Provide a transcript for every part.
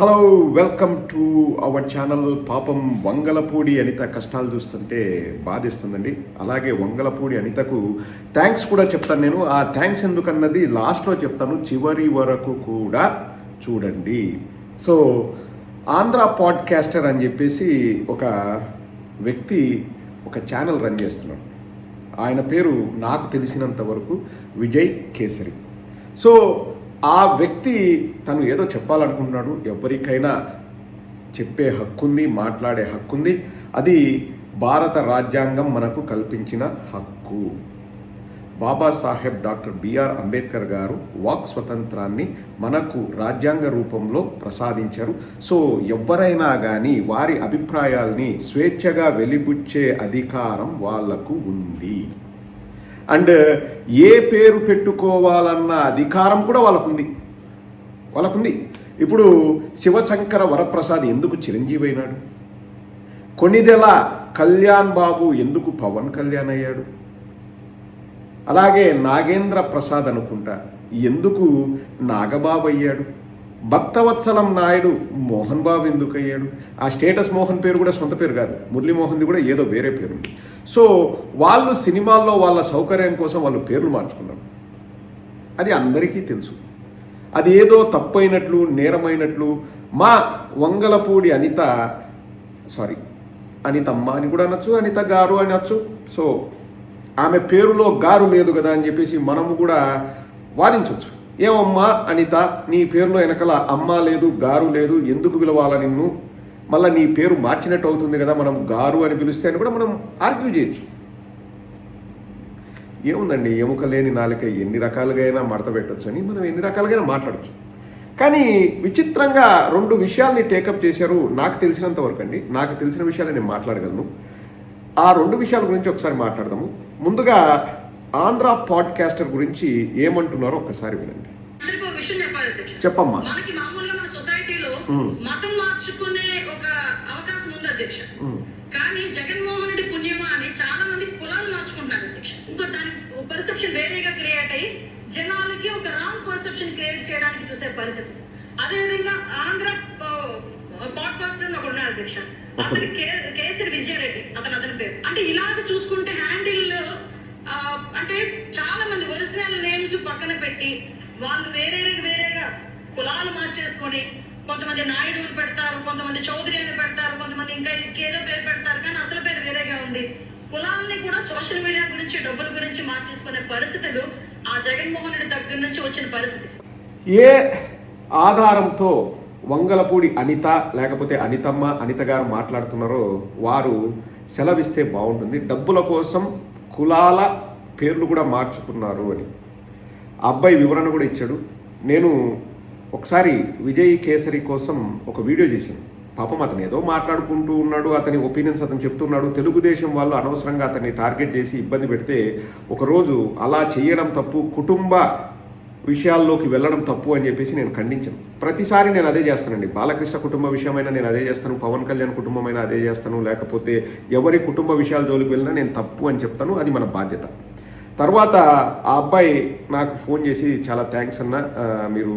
Hello welcome to our channel పాపం వంగలపూడి అనిత కష్టాలు చూస్తుంటే బాధిస్తుందండి. అలాగే వంగలపూడి అనితకు థ్యాంక్స్ కూడా చెప్తాను నేను. ఆ థ్యాంక్స్ ఎందుకన్నది లాస్ట్లో చెప్తాను. చివరి వరకు కూడా చూడండి. సో ఆంధ్ర పాడ్కాస్టర్ అని చెప్పేసి ఒక వ్యక్తి ఒక ఛానల్ రన్ చేస్తున్నాడు. ఆయన పేరు నాకు తెలిసినంత వరకు విజయ్ కేసరి. సో ఆ వ్యక్తి తను ఏదో చెప్పాలనుకుంటున్నాడు ఎవరికైనా చెప్పే హక్కుంది మాట్లాడే హక్కుంది. అది భారత రాజ్యాంగం మనకు కల్పించిన హక్కు. బాబాసాహెబ్ డాక్టర్ బిఆర్ అంబేద్కర్ గారు వాక్ స్వతంత్రాన్ని మనకు రాజ్యాంగ రూపంలో ప్రసాదించారు. సో ఎవరైనా కానీ వారి అభిప్రాయాల్ని స్వేచ్ఛగా వెలిబుచ్చే అధికారం వాళ్ళకు ఉంది. అండ్ ఏ పేరు పెట్టుకోవాలన్న అధికారం కూడా వాళ్ళకుంది. వాళ్ళకుంది. ఇప్పుడు శివశంకర వరప్రసాద్ ఎందుకు చిరంజీవి అయినాడు? కొనిదెల కళ్యాణ్ బాబు ఎందుకు పవన్ కళ్యాణ్ అయ్యాడు? అలాగే నాగేంద్ర ప్రసాద్ అనుకుంటా ఎందుకు నాగబాబు అయ్యాడు? భక్తవత్సలం నాయుడు మోహన్ బాబు ఎందుకు అయ్యాడు ఆ స్టేటస్ మోహన్ పేరు కూడా సొంత పేరు కాదు మురళీమోహన్ది కూడా ఏదో వేరే పేరు ఉంది సో వాళ్ళు సినిమాల్లో వాళ్ళ సౌకర్యం కోసం వాళ్ళు పేర్లు మార్చుకున్నారు. అది అందరికీ తెలుసు. అది ఏదో తప్పైనట్లు నేరమైనట్లు మా వంగలపూడి అనిత సారీ అనితమ్మ అని కూడా అనొచ్చు అనిత గారు అని అనొచ్చు. సో ఆమె పేరులో గారు లేదు కదా అని చెప్పేసి మనము కూడా వాదించవచ్చు ఏమమ్మా అనిత నీ పేరులో వెనకల అమ్మ లేదు గారు లేదు ఎందుకు పిలవాల నిన్ను? మళ్ళీ నీ పేరు మార్చినట్టు అవుతుంది కదా మనం గారు అని పిలిస్తే అని కూడా మనం ఆర్గ్యూ చేయొచ్చు. ఏముందండి ఎముక లేని నాలుక ఎన్ని రకాలుగా అయినా మడత పెట్టచ్చు అని మనం ఎన్ని రకాలుగా మాట్లాడచ్చు. కానీ విచిత్రంగా రెండు విషయాల్ని టేకప్ చేశారు నాకు తెలిసినంత వరకు అండి. నాకు తెలిసిన విషయాలు నేను మాట్లాడగలను. ఆ రెండు విషయాల గురించి ఒకసారి మాట్లాడదాము. ముందుగా ఆంధ్ర పాడ్కాస్టర్ గురించి ఏమంటున్నారో ఒక్కసారి వినండి. చెప్పమ్మా మనకి మామూలుగా మన సొసైటీలో మ్మ్. మతం మార్చుకునే ఒక అవకాశం ఉంది అధ్యక్ష. కానీ జగన్మోహన్ రెడ్డి పుణ్యమా అని చాలా మంది కులాలు మార్చుకుంటున్నారు అధ్యక్ష. ఇంకో దాని పర్సెప్షన్ వేరేగా క్రియేట్ అయ్యి జనాలకి ఒక రాంగ్ పర్సెప్షన్ క్రియేట్ చేయడానికి చూసే పరిస్థితి. అదేవిధంగా ఆంధ్ర పాడ్కాస్టర్ ఒకడు ఉన్నారు అధ్యక్ష. అతని కేసరి విజయారెడ్డి అతను అతని పేరు. అంటే ఇలాగ చూసుకుంటే హ్యాండిల్ అంటే చాలా మంది ఒరిజినల్ నేమ్స్ పక్కన పెట్టి వాళ్ళు వేరే వేరేగా కులాలు మార్చేసుకొని కొంతమంది నాయుడులు పెడతారు కొంతమంది చౌదరి అని పెడతారు కొంతమంది ఇంకా ఇంకేదో పేరు పెడతారు కానీ అసలు పేరు వేరేగా ఉంది. కులాల్ని కూడా సోషల్ మీడియా గురించి డబ్బుల గురించి మార్చేసుకునే పరిస్థితులు ఆ జగన్మోహన్ రెడ్డి దగ్గర నుంచి వచ్చిన పరిస్థితి. ఏ ఆధారంతో వంగలపూడి అనిత లేకపోతే అనితమ్మ అనిత గారు మాట్లాడుతున్నారో వారు సెలవిస్తే బాగుంటుంది. డబ్బుల కోసం కులాల పేర్లు కూడా మార్చుకున్నారు అని. అబ్బాయి వివరణ కూడా ఇచ్చాడు. నేను ఒకసారి విజయ్ కేసరి కోసం ఒక వీడియో చేశాను. పాపం అతను ఏదో మాట్లాడుకుంటూ ఉన్నాడు అతని ఒపీనియన్స్ అతను చెప్తున్నాడు. తెలుగుదేశం వాళ్ళు అనవసరంగా అతన్ని టార్గెట్ చేసి ఇబ్బంది పెడితే ఒకరోజు అలా చేయడం తప్పు కుటుంబ విషయాల్లోకి వెళ్ళడం తప్పు అని చెప్పేసి నేను ఖండించాను. ప్రతిసారి నేను అదే చేస్తానండి. బాలకృష్ణ కుటుంబ విషయమైనా నేను అదే చేస్తాను. పవన్ కళ్యాణ్ కుటుంబమైనా అదే చేస్తాను. లేకపోతే ఎవరి కుటుంబ విషయాల జోలికి వెళ్ళినా నేను తప్పు అని చెప్తాను. అది మన బాధ్యత. తర్వాత ఆ అబ్బాయి నాకు ఫోన్ చేసి చాలా థ్యాంక్స్ అన్న మీరు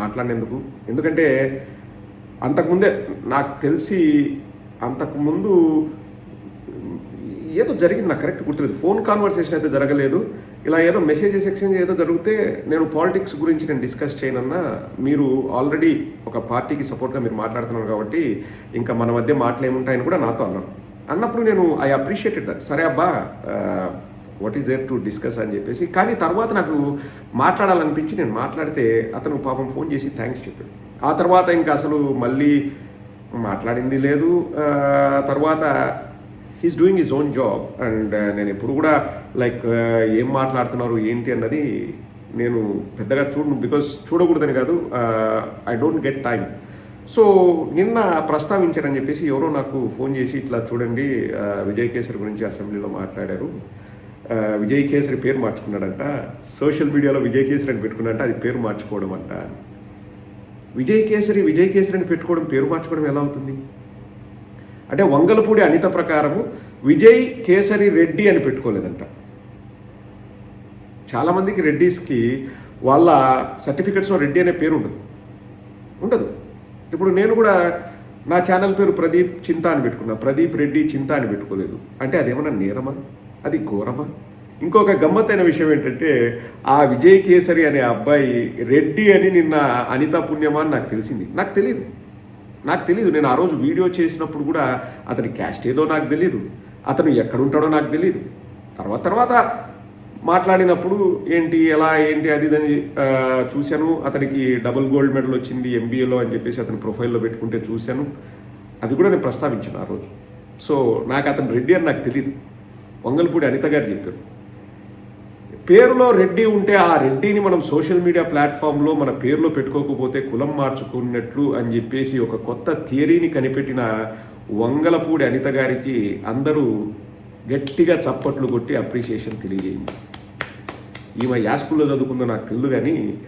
మాట్లాడినందుకు. ఎందుకంటే అంతకుముందే నాకు తెలిసి అంతకుముందు ఏదో జరిగింది నాకు కరెక్ట్ గుర్తులేదు. ఫోన్ కాన్వర్సేషన్ అయితే జరగలేదు. ఇలా ఏదో మెసేజెస్ ఎక్స్చేంజ్ ఏదో జరిగితే నేను పాలిటిక్స్ గురించి నేను డిస్కస్ చేయనన్నా మీరు ఆల్రెడీ ఒక పార్టీకి సపోర్ట్గా మీరు మాట్లాడుతున్నారు కాబట్టి ఇంకా మన మధ్య మాటలు ఏముంటాయని కూడా నాతో అన్నారు. అన్నప్పుడు నేను ఐ అప్రిషియేటెడ్ దట్. సరే అబ్బా what is there to discuss అని చెప్పేసి కానీ తర్వాత నాకు మాట్లాడాలనిపించి నేను మాట్లాడితే అతను పాపం ఫోన్ చేసి థ్యాంక్స్ చెప్పాడు. ఆ తర్వాత ఇంకా అసలు మళ్ళీ మాట్లాడింది లేదు. తర్వాత he's doing his own job and నేను ఎప్పుడు కూడా లైక్ uh, ఏం మాట్లాడుతున్నారు ఏంటి అన్నది నేను పెద్దగా చూడను బికాస్ చూడకూడదని కాదు I don't get time so నిన్న ప్రస్తావించారని చెప్పేసి ఎవరో నాకు ఫోన్ చేసి ఇట్లా చూడండి విజయ్ కేసరి గురించి అసెంబ్లీలో మాట్లాడారు. విజయ్ కేసరి పేరు మార్చుకున్నాడంట. సోషల్ మీడియాలో విజయ్ కేసరి అని పెట్టుకున్నాడంట అది పేరు మార్చుకోవడం అంట. విజయ్ కేసరి విజయ్ కేసరి అని పెట్టుకోవడం పేరు మార్చుకోవడం ఎలా అవుతుంది? అంటే వంగలపూడి అనిత ప్రకారము విజయ్ కేసరి రెడ్డి అని పెట్టుకోలేదంట. చాలామందికి రెడ్డిస్కి వాళ్ళ సర్టిఫికెట్స్లో రెడ్డి అనే పేరు ఉండదు. ఉండదు. ఇప్పుడు నేను కూడా నా ఛానల్ పేరు ప్రదీప్ చింత అని పెట్టుకున్నా. ప్రదీప్ రెడ్డి చింత అని పెట్టుకోలేదు. అంటే అదేమన్నా నేరమా? అది ఘోరమా? ఇంకొక గమ్మత్తైన విషయం ఏంటంటే ఆ విజయ్ కేసరి అనే అబ్బాయి రెడ్డి అని నిన్న అనిత పుణ్యమా అని నాకు తెలిసింది. నాకు తెలియదు నాకు తెలియదు నేను ఆ రోజు వీడియో చేసినప్పుడు కూడా అతని క్యాస్ట్ ఏదో నాకు తెలియదు అతను ఎక్కడుంటాడో నాకు తెలియదు తర్వాత తర్వాత మాట్లాడినప్పుడు ఏంటి ఎలా ఏంటి అది ఇదని చూశాను. అతనికి డబుల్ గోల్డ్ మెడల్ వచ్చింది ఎంబీఏలో అని చెప్పేసి అతని ప్రొఫైల్లో పెట్టుకుంటే చూశాను. అది కూడా నేను ప్రస్తావించాను ఆ రోజు. సో నాకు అతను రెడ్డి అని నాకు తెలియదు వంగల్పూడి అనిత గారు చెప్పారు. పేరులో రెడ్డి ఉంటే ఆ రెడ్డిని మనం సోషల్ మీడియా ప్లాట్ఫామ్లో మన పేరులో పెట్టుకోకపోతే కులం మార్చుకున్నట్లు అని చెప్పేసి ఒక కొత్త థియరీని కనిపెట్టిన వంగలపూడి అనిత గారికి అందరూ గట్టిగా చప్పట్లు కొట్టి అప్రిషియేషన్ తెలియజేయండి. ఈమె యాస్కుల్లో చదువుకుందో నాకు తెలియదు కానీ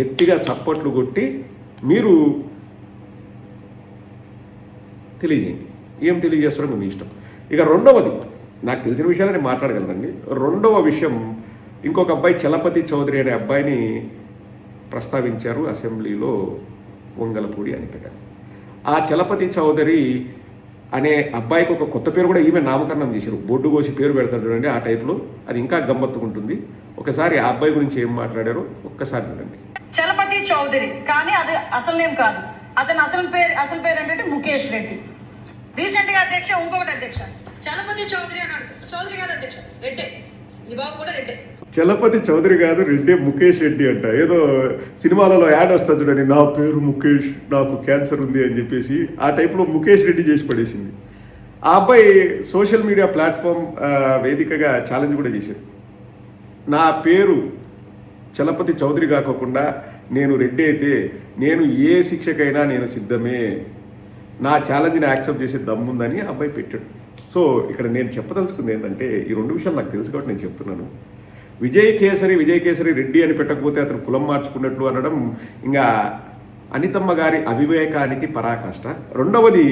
గట్టిగా చప్పట్లు కొట్టి మీరు తెలియజేయండి. ఏం తెలియజేస్తారో మీ ఇష్టం. ఇక రెండవది నాకు తెలిసిన విషయాలు నేను మాట్లాడగలనండి. రెండవ విషయం ఇంకొక అబ్బాయి చలపతి చౌదరి అనే అబ్బాయిని ప్రస్తావించారు అసెంబ్లీలో వంగలపూడి అనిత గారు. ఆ చలపతి చౌదరి అనే అబ్బాయికి ఒక కొత్త పేరు కూడా ఈమె నామకరణం చేశారు. బొడ్డు కోసి పేరు పెడతాడు చూడండి ఆ టైప్లో. అది ఇంకా గమ్మత్తుగా ఉంటుంది. ఒకసారి ఆ అబ్బాయి గురించి ఏం మాట్లాడారో ఒక్కసారి చూడండి చలపతి చౌదరి కానీ అది అసలు నేమ్ కాదు. అతని అసలు పేరు అసలు పేరు ఏంటంటే ముఖేష్ రెడ్డి. రీసెంట్గా అధ్యక్ష ఇంకొకటి అధ్యక్ష. చలపతి చౌదరి అన్నాడు చౌదరి కాదు అధ్యక్ష రెడ్డే. ఈ బాబు కూడా రెడ్డే. చలపతి చౌదరి కాదు రెడ్డి ముఖేష్ రెడ్డి అంట. ఏదో సినిమాలలో యాడ్ వస్తుంది చూడండి నా పేరు ముఖేష్ నాకు క్యాన్సర్ ఉంది అని చెప్పేసి ఆ టైప్లో ముఖేష్ రెడ్డి చేసి పడేసింది. ఆ అబ్బాయి సోషల్ మీడియా ప్లాట్ఫామ్ వేదికగా ఛాలెంజ్ కూడా చేశారు. నా పేరు చలపతి చౌదరి కాకోకుండా నేను రెడ్డి అయితే నేను ఏ శిక్షకైనా నేను సిద్ధమే. నా ఛాలెంజ్ని యాక్సెప్ట్ చేసే దమ్ముందని అబ్బాయి పెట్టాడు. సో ఇక్కడ నేను చెప్పదలుచుకుంది ఏంటంటే ఈ రెండు విషయాలు నాకు తెలుసు కాబట్టి నేను చెప్తున్నాను. విజయ్ కేసరి విజయ్ కేసరి రెడ్డి అని పెట్టకపోతే అతను కులం మార్చుకున్నట్లు అనడం ఇంకా అనితమ్మ గారి అవివేకానికి పరాకాష్ట. రెండవది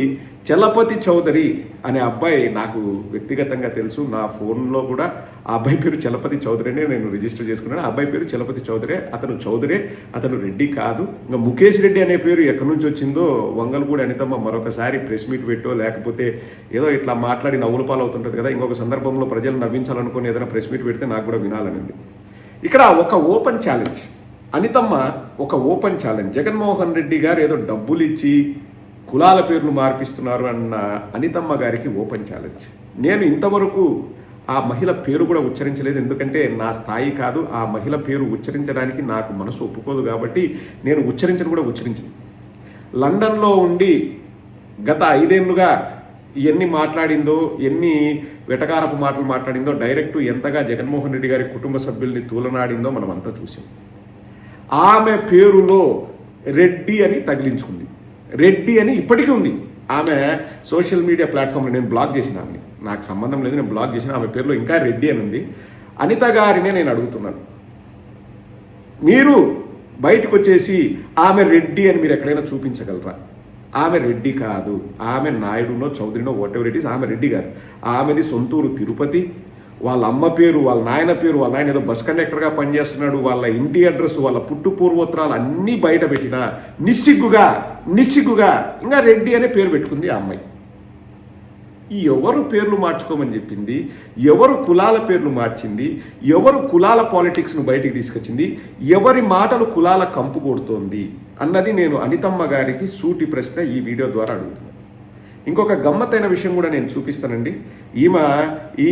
చలపతి చౌదరి అనే అబ్బాయి నాకు వ్యక్తిగతంగా తెలుసు. నా ఫోన్లో కూడా ఆ అబ్బాయి పేరు చలపతి చౌదరినే నేను రిజిస్టర్ చేసుకున్నాను. ఆ అబ్బాయి పేరు చలపతి చౌదరే అతను చౌదరే అతను రెడ్డి కాదు. ఇంకా ముఖేష్ రెడ్డి అనే పేరు ఎక్కడి నుంచి వచ్చిందో వంగల్పూడి అనితమ్మ మరొకసారి ప్రెస్ మీట్ పెట్టో లేకపోతే ఏదో ఇట్లా మాట్లాడి నవ్వుల పాలవుతుంటుంది కదా ఇంకొక సందర్భంలో ప్రజలు నవ్వించాలనుకుని ఏదైనా ప్రెస్ మీట్ పెడితే నాకు కూడా వినాలనింది. ఇక్కడ ఒక ఓపెన్ ఛాలెంజ్. అనితమ్మ ఒక ఓపెన్ ఛాలెంజ్. జగన్మోహన్ రెడ్డి గారు ఏదో డబ్బులు ఇచ్చి కులాల పేర్లు మార్పిస్తున్నారు అన్న అనితమ్మ గారికి ఓపెన్ ఛాలెంజ్. నేను ఇంతవరకు ఆ మహిళ పేరు కూడా ఉచ్చరించలేదు. ఎందుకంటే నా స్థాయి కాదు. ఆ మహిళ పేరు ఉచ్చరించడానికి నాకు మనసు ఒప్పుకోదు కాబట్టి నేను ఉచ్చరించను కూడా ఉచ్చరించను. లండన్లో ఉండి గత ఐదేళ్ళుగా ఎన్ని మాట్లాడిందో ఎన్ని వెటకారపు మాటలు మాట్లాడిందో డైరెక్ట్ ఎంతగా జగన్మోహన్ రెడ్డి గారి కుటుంబ సభ్యుల్ని తూలనాడిందో మనం అంతా చూసాం ఆమె పేరులో రెడ్డి అని తగిలించుకుంది. రెడ్డి అని ఇప్పటికీ ఉంది. ఆమె సోషల్ మీడియా ప్లాట్ఫామ్లో నేను బ్లాక్ చేసిన ఆమెని. నాకు సంబంధం లేదు నేను బ్లాక్ చేసిన ఆమె పేరులో ఇంకా రెడ్డి అని ఉంది. అనిత గారినే నేను అడుగుతున్నాను. మీరు బయటకు వచ్చేసి ఆమె రెడ్డి అని మీరు ఎక్కడైనా చూపించగలరా? ఆమె రెడ్డి కాదు. ఆమె నాయుడునో చౌదరినో వాట్ ఎవర్ ఇట్ ఈస్ ఆమె రెడ్డి కాదు ఆమెది సొంతూరు తిరుపతి వాళ్ళ అమ్మ పేరు వాళ్ళ నాయన పేరు వాళ్ళ నాయన ఏదో బస్ కండక్టర్గా పనిచేస్తున్నాడు వాళ్ళ ఇంటి అడ్రస్ వాళ్ళ పుట్టు పూర్వోత్తరాలు అన్నీ బయట పెట్టిన నిస్సిగ్గుగా నిస్సిగ్గుగా ఇంకా రెడ్డి అనే పేరు పెట్టుకుంది ఆ అమ్మాయి. ఈ ఎవరు పేర్లు మార్చుకోమని చెప్పింది ఎవరు కులాల పేర్లు మార్చింది ఎవరు కులాల పాలిటిక్స్ను బయటికి తీసుకొచ్చింది ఎవరి మాటలు కులాల కంపు కొడుతోంది అన్నది నేను అనితమ్మ గారికి సూటి ప్రశ్న ఈ వీడియో ద్వారా అడుగుతున్నాను ఇంకొక గమ్మత్తైన విషయం కూడా నేను చూపిస్తానండి. ఈమె ఈ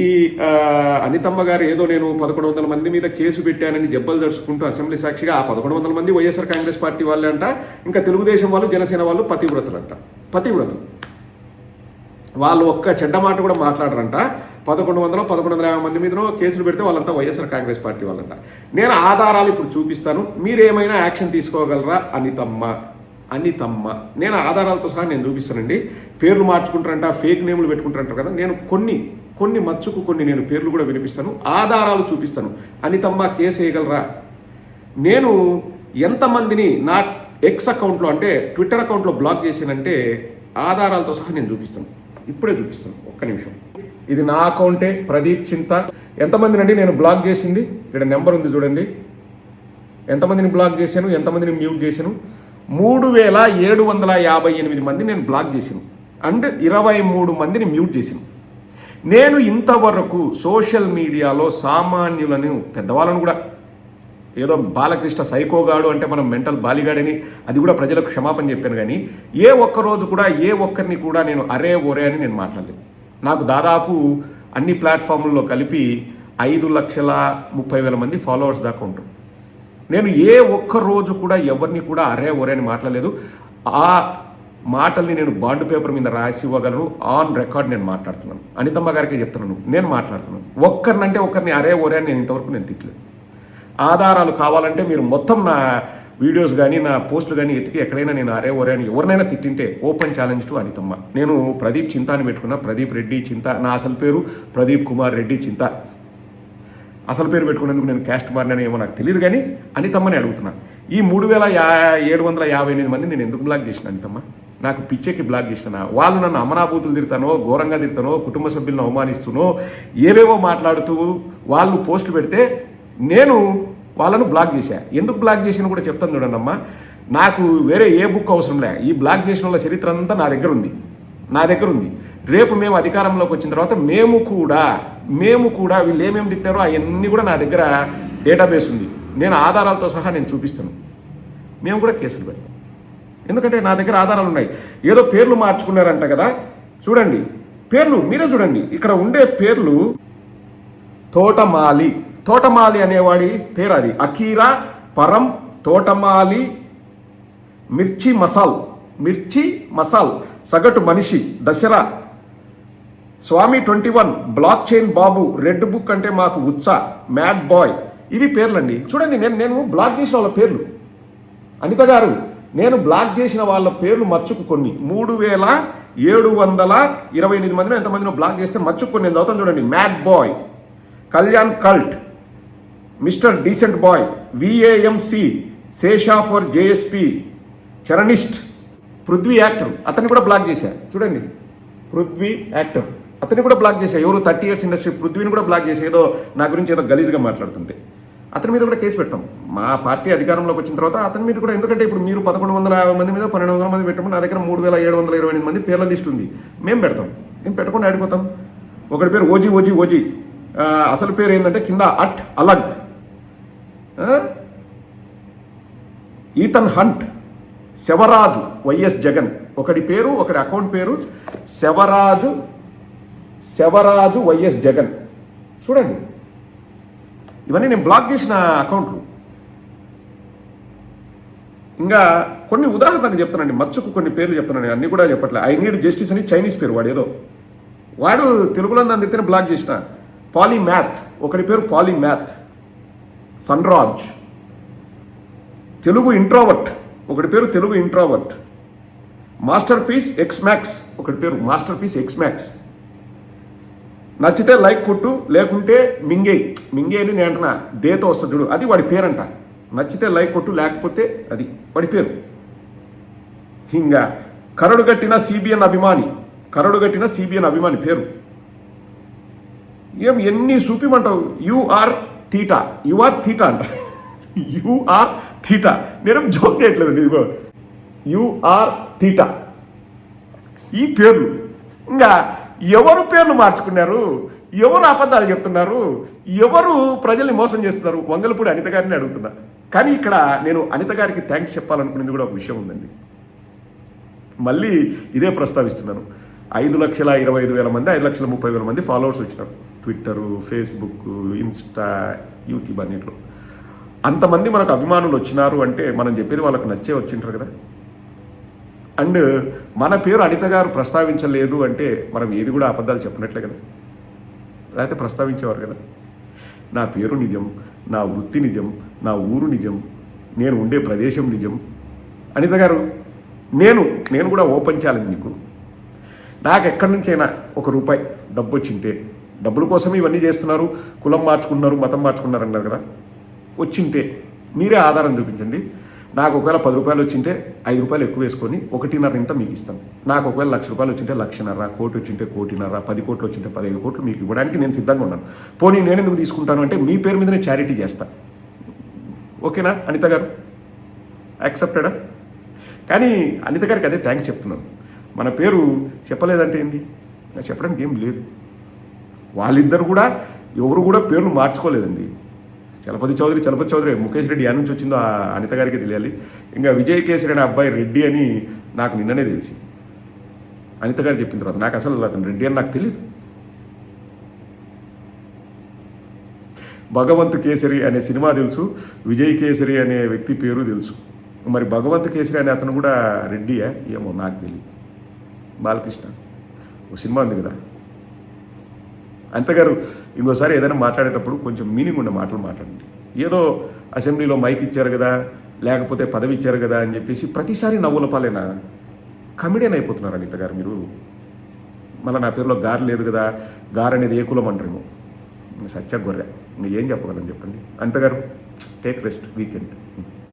అనితమ్మ గారు ఏదో నేను పదకొండు వందల మంది మీద కేసు పెట్టానని జబ్బలు దర్చుకుంటూ అసెంబ్లీ సాక్షిగా ఆ పదకొండు వందల మంది వైఎస్ఆర్ కాంగ్రెస్ పార్టీ వాళ్ళే అంట ఇంకా తెలుగుదేశం వాళ్ళు జనసేన వాళ్ళు పతివ్రతలు అంట పతివ్రతలు వాళ్ళు ఒక్క చెడ్డ మాట కూడా మాట్లాడరంట. పదకొండు వందల పదకొండు వందల యాభై మంది మీదనో కేసులు పెడితే వాళ్ళంతా వైఎస్ఆర్ కాంగ్రెస్ పార్టీ వాళ్ళంట. నేను ఆధారాలు ఇప్పుడు చూపిస్తాను. మీరేమైనా యాక్షన్ తీసుకోగలరా అనితమ్మ? అనితమ్మ నేను ఆధారాలతో సహా నేను చూపిస్తానండి. పేర్లు మార్చుకుంటారంట ఫేక్ నేములు పెట్టుకుంటారంటారు కదా నేను కొన్ని కొన్ని మచ్చుకు కొన్ని నేను పేర్లు కూడా వినిపిస్తాను. ఆధారాలు చూపిస్తాను. అనితమ్మ కేసు వేయగలరా? నేను ఎంతమందిని నా ఎక్స్ అకౌంట్లో అంటే ట్విట్టర్ అకౌంట్లో బ్లాక్ చేసానంటే ఆధారాలతో సహా నేను చూపిస్తాను. ఇప్పుడే చూపిస్తాను. ఒక్క నిమిషం. ఇది నా అకౌంటే ప్రదీప్ చింత. ఎంతమందినండి నేను బ్లాక్ చేసింది? ఇక్కడ నెంబర్ ఉంది చూడండి. ఎంతమందిని బ్లాక్ చేశాను? ఎంతమందిని మ్యూట్ చేశాను? మూడు వేల ఏడు వందల యాభై ఎనిమిది మంది నేను బ్లాక్ చేసాను అండ్ ఇరవై మూడు మందిని మ్యూట్ చేసాను నేను ఇంతవరకు సోషల్ మీడియాలో సామాన్యులను పెద్దవాళ్ళను కూడా ఏదో బాలకృష్ణ సైకోగాడు అంటే మనం మెంటల్ బాలిగాడని అది కూడా ప్రజలకు క్షమాపణ చెప్పాను కానీ ఏ ఒక్క రోజు కూడా ఏ ఒక్కరిని కూడా నేను అరే ఒరే అని నేను మాట్లాడలేదు. నాకు దాదాపు అన్ని ప్లాట్ఫామ్లలో కలిపి ఐదు లక్షల ముప్పై వేల మంది ఫాలోవర్స్ దాకా ఉంటారు నేను ఏ ఒక్క రోజు కూడా ఎవరిని కూడా అరే ఒరే అని మాట్లాడలేదు. ఆ మాటల్ని నేను బాండ్ పేపర్ మీద రాసి ఇవ్వగలను. ఆన్ రికార్డ్ నేను మాట్లాడుతున్నాను. అనితమ్మ గారికి చెప్తున్నాను. నేను మాట్లాడుతున్నాను. ఒక్కరినంటే ఒక్కరిని అరే ఒరే అని నేను ఇంతవరకు నేను తిట్టలేదు. ఆధారాలు కావాలంటే మీరు మొత్తం నా వీడియోస్ కానీ నా పోస్టులు కానీ ఎతికి ఎక్కడైనా నేను అరే ఒరే అని ఎవరినైనా తిట్టింటే ఓపెన్ ఛాలెంజ్ టు అనితమ్మ. నేను ప్రదీప్ చింతాని పెట్టుకున్నా ప్రదీప్ రెడ్డి చింత. నా అసలు పేరు ప్రదీప్ కుమార్ రెడ్డి చింత. అసలు పేరు పెట్టుకునేందుకు నేను క్యాస్ట్ మారినని ఏమో నాకు తెలియదు కానీ అనితమ్మని అడుగుతున్నా. ఈ మూడు వేల యా ఏడు వందల యాభై ఎనిమిది మంది నేను ఎందుకు బ్లాక్ చేసిన అనితమ్మ? నాకు పిచ్చెక్కి బ్లాక్ చేసిన. వాళ్ళు నన్ను అమనాభూతులు తిడతానో ఘోరంగా తిడతానో కుటుంబ సభ్యులను అవమానిస్తునో ఏవేవో మాట్లాడుతూ వాళ్ళు పోస్టులు పెడితే నేను వాళ్ళను బ్లాక్ చేశా. ఎందుకు బ్లాక్ చేసిన కూడా చెప్తాను చూడండి అమ్మా. నాకు వేరే ఏ బుక్ అవసరం లే. ఈ బ్లాక్ చేసిన వాళ్ళ చరిత్ర అంతా నా దగ్గర ఉంది. నా దగ్గర ఉంది. రేపు మేము అధికారంలోకి వచ్చిన తర్వాత మేము కూడా మేము కూడా వీళ్ళు ఏమేమి తిట్టారో అవన్నీ కూడా నా దగ్గర డేటాబేస్ ఉంది. నేను ఆధారాలతో సహా నేను చూపిస్తాను. మేము కూడా కేసులు పెడతాం. ఎందుకంటే నా దగ్గర ఆధారాలు ఉన్నాయి. ఏదో పేర్లు మార్చుకున్నారంట కదా. చూడండి. పేర్లు మీరే చూడండి. ఇక్కడ ఉండే పేర్లు తోటమాలి. తోటమాలి అనేవాడి పేరు అది. అకీరా పరం తోటమాలి మిర్చి మసాల్. మిర్చి మసాల్. సగటు మనిషి. దసరా. స్వామి ట్వంటీ వన్ బ్లాక్ చైన్ బాబు రెడ్ బుక్ అంటే మాకు ఉత్సా మ్యాడ్ బాయ్. ఇవి పేర్లండి. చూడండి నేను నేను బ్లాక్ చేసిన వాళ్ళ పేర్లు. అనిత గారు నేను బ్లాక్ చేసిన వాళ్ళ పేర్లు మచ్చుకు కొన్ని మూడు వేల ఏడు వందల ఇరవై ఎనిమిది మందిని ఎంతమందినో బ్లాక్ చేస్తే మచ్చుకు కొన్ని నేను చదువుతాను చూడండి. Mad boy. Kalyan cult. Mister decent boy. VAMC Sesha for JSP చరణిస్ట్. Prithvi actor. అతన్ని కూడా బ్లాక్ చేశారు చూడండి. పృథ్వీ యాక్టర్. అతన్ని కూడా బ్లాక్ చేశా. ఎవరు థర్టీ ఇయర్స్ ఇండస్ట్రీ పృథ్వీని కూడా బ్లాక్ చేసి ఏదో నా గురించి ఏదో గలీజ్గా మాట్లాడుతుంటే. అతని మీద కూడా కేసు పెడతాం. మా పార్టీ అధికారంలోకి వచ్చిన తర్వాత అతని మీద కూడా ఎందుకంటే ఇప్పుడు మీరు పదకొండు వందల యాభై మంది మీద పన్నెండు వందల మంది పెట్టమని నా దగ్గర మూడు వేల ఏడు వందల ఇరవై ఎనిమిది మంది పేర్ల లిస్ట్ ఉంది. మేము పెడతాం. మేము పెట్టకుండా ఆడిపోతాం. ఒకటి పేరు ఓజీ ఓజీ ఓజీ. అసలు పేరు ఏంటంటే కింద అట్ అలగ్. Ethan Hunt. శవరాజు వైఎస్ జగన్. ఒకటి పేరు ఒకటి అకౌంట్ పేరు శవరాజు శవరాజు వైఎస్ జగన్. చూడండి. ఇవన్నీ నేను బ్లాక్ చేసిన అకౌంట్లు. ఇంకా కొన్ని ఉదాహరణకు చెప్తానండి మచ్చుకు కొన్ని పేర్లు చెప్తున్నాను అన్నీ కూడా చెప్పట్లే. ఐ నీడ్ జస్టిస్ అని చైనీస్ పేరు వాడు ఏదో. వాడు తెలుగులో నన్ను బ్లాక్ చేసిన. పాలీ మ్యాథ్ ఒకటి పేరు పాలీ మ్యాథ్ సన్రాజ్. తెలుగు ఇంట్రోవర్ట్. ఒకటి పేరు Telugu introvert. Masterpiece X max ఒకటి పేరు మాస్టర్ పీస్ ఎక్స్ మ్యాక్స్ నచ్చితే లైక్ కొట్టు లేకుంటే మింగే. మింగే అని నేను అంటున్నా. దేతో వస్తుంది చూడు అది వాడి పేరంట. నచ్చితే లైక్ కొట్టు లేకపోతే అది వాడి పేరు. ఇంకా కరడు కట్టిన సిబిఎన్ అభిమాని. కరడు కట్టిన సిబిఎన్ అభిమాని పేరు. ఏం ఎన్ని చూపిమంటావు? యూఆర్ థీటా యూఆర్ థీటా అంట. యూఆర్ థీటా నేను జోక్ చేయట్లేదు నీకు. యూఆర్ థీటా ఈ పేర్లు. ఇంకా ఎవరు పేర్లు మార్చుకున్నారు? ఎవరు అబద్ధాలు చెప్తున్నారు? ఎవరు ప్రజల్ని మోసం చేస్తున్నారు? వంగలపూడి అనిత గారిని అడుగుతున్నా. కానీ ఇక్కడ నేను అనిత గారికి థ్యాంక్స్ చెప్పాలనుకునేది కూడా ఒక విషయం ఉందండి. మళ్ళీ ఇదే ప్రస్తావిస్తున్నాను. ఐదు లక్షల ఇరవై ఐదు వేల మంది ఐదు లక్షల ముప్పై వేల మంది ఫాలోవర్స్ వచ్చినారు. ట్విట్టరు ఫేస్బుక్ ఇన్స్టా యూట్యూబ్ అన్నింటిలో. అంతమంది మనకు అభిమానులు వచ్చినారు అంటే మనం చెప్పేది వాళ్ళకి నచ్చే వచ్చింటారు కదా? అండ్ మన పేరు అనిత గారు ప్రస్తావించలేదు అంటే మనం ఏది కూడా అబద్ధాలు చెప్పినట్లే కదా. లేకపోతే ప్రస్తావించేవారు కదా. నా పేరు నిజం నా వృత్తి నిజం నా ఊరు నిజం నేను ఉండే ప్రదేశం నిజం. అనిత గారు నేను నేను కూడా ఓపెన్ ఛాలెంజ్ మీకు. నాకు ఎక్కడి నుంచైనా ఒక రూపాయి డబ్బు వచ్చింటే డబ్బుల కోసం ఇవన్నీ చేస్తున్నారు కులం మార్చుకున్నారు మతం మార్చుకున్నారు అన్నారు కదా. వచ్చింటే మీరే ఆధారం చూపించండి. నాకు ఒకవేళ పది రూపాయలు వచ్చింటే ఐదు రూపాయలు ఎక్కువ వేసుకొని ఒకటిన్నర ఇంత మీకు ఇస్తాను నాకు ఒకవేళ లక్ష రూపాయలు వచ్చింటే లక్షన్నర కోటి వచ్చింటే కోటిన్నర పది కోట్లు వచ్చింటే పదిహేను కోట్లు మీకు ఇవ్వడానికి నేను సిద్ధంగా ఉన్నాను. పోనీ నేను ఎందుకు తీసుకుంటాను అంటే మీ పేరు మీదనే చారిటీ చేస్తా. ఓకేనా అనిత గారు? యాక్సెప్టెడా? కానీ అనిత గారికి అదే థ్యాంక్స్ చెప్తున్నాను. మన పేరు చెప్పలేదంటే ఏంది? చెప్పడానికి ఏం లేదు. వాళ్ళిద్దరు కూడా ఎవరు కూడా పేర్లు మార్చుకోలేదండి. చలపతి చౌదరి చలపతి చౌదరి ముఖేష్ రెడ్డి యాడ్ నుంచి వచ్చిందో ఆ అనిత గారికి తెలియాలి. ఇంకా విజయ్ కేసరి అనే అబ్బాయి రెడ్డి అని నాకు నిన్ననే తెలిసి. అనిత గారు చెప్పిన తర్వాత నాకు అసలు అతను రెడ్డి అని నాకు తెలియదు భగవంత్ కేసరి అనే సినిమా తెలుసు విజయ్ కేసరి అనే వ్యక్తి పేరు తెలుసు. మరి భగవంత్ కేసరి అనే అతను కూడా రెడ్డియా? ఏమో నాకు తెలియదు బాలకృష్ణ. ఓ సినిమా ఉంది కదా? అంతగారు ఇంకోసారి ఏదైనా మాట్లాడేటప్పుడు కొంచెం మీనింగ్ ఉన్న మాటలు మాట్లాడండి. ఏదో అసెంబ్లీలో మైక్ ఇచ్చారు కదా లేకపోతే పదవి ఇచ్చారు కదా అని చెప్పేసి ప్రతిసారి నవ్వుల పాలైన కమిడియన్ అయిపోతున్నారు అనిత గారు మీరు? మళ్ళీ నా పేరులో గారు లేదు కదా గారు అనేది ఏ కులం అంటారేమో? సత్య గొర్రె. ఇంకా ఏం చెప్పగలను చెప్పండి? అంతగారు టేక్ రెస్ట్ వీకెండ్